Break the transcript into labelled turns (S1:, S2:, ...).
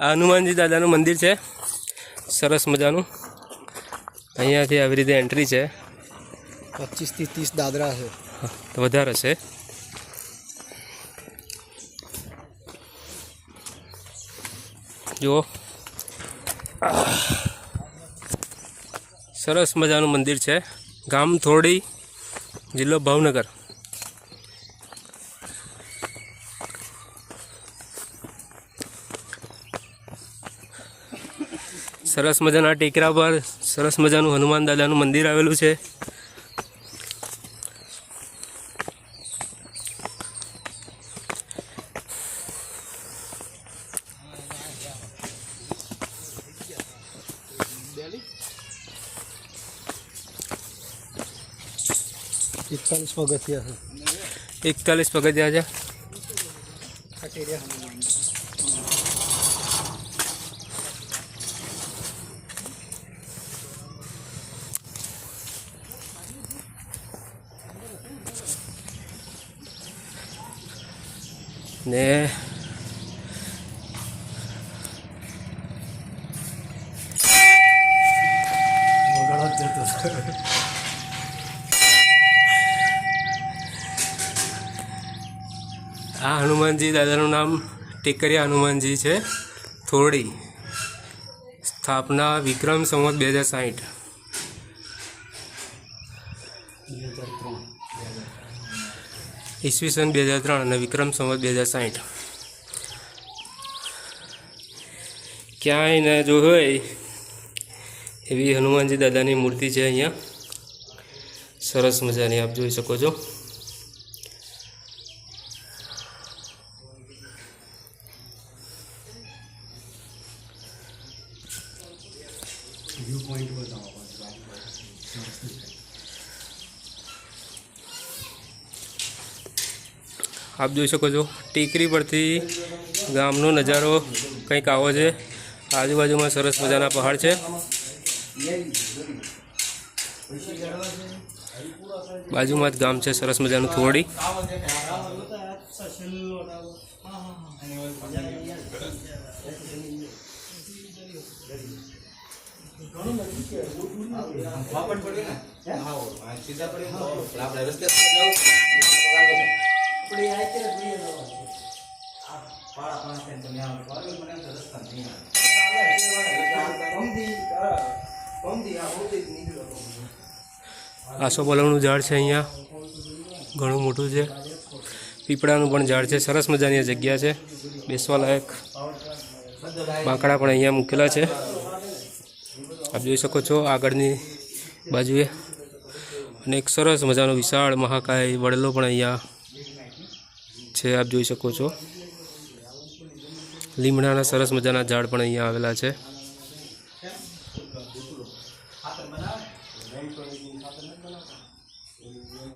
S1: આ હનુમાનજી દાદાનું મંદિર છે. સરસ મજાનું. અહીંયાથી આવી રીતે એન્ટ્રી છે.
S2: પચીસથી ત્રીસ દાદરા છે.
S1: તો વધારે છે. જુઓ. સરસ મજાનું મંદિર છે. ગામ થોડી જિલ્લો ભાવનગર. સરસ મજાના ટેકરા પર સરસ મજાનું હનુમાન દાદાનું મંદિર આવેલું છે.
S2: એકતાલીસ પગથિયા છે.
S1: એકતાલીસ પગથિયા છે. ને આ હનુમાનજી દાદાનું નામ ટેકરિયા હનુમાનજી છે. થોડી સ્થાપના વિક્રમ સંવત બે હજાર સાહીઠ. ઈસવીસન બે હજાર ત્રણ અને વિક્રમ સંવત બે હજાર સાહીઠ. ક્યાંય ને જો હોય એવી હનુમાનજી દાદાની મૂર્તિ છે અહીંયા. સરસ મજાની આપ જોઈ શકો છો. આપ જોઈ શકો છો, ટેકરી પરથી ગામનો નજારો કંઈક આવો છે. આજુબાજુમાં સરસ મજાના પહાડ છે. બાજુમાં જ ગામ છે, સરસ મજાનું થોડી. આસોપાલવનું ઝાડ છે અહીંયા. ઘણું મોટું છે. પીપળાનું પણ ઝાડ છે. સરસ મજાની જગ્યા છે. બેસવા લાયક. બાંકડા પણ અહીંયા મૂકેલા છે. આપ જોઈ શકો છો આગળની બાજુએ. અને એક સરસ મજાનો વિશાળ મહાકાય વડલો પણ અહીંયા છે, આપ જોઈ શકો છો. લીમડાના સરસ મજાના ઝાડ પણ અહીંયા આવેલા છે.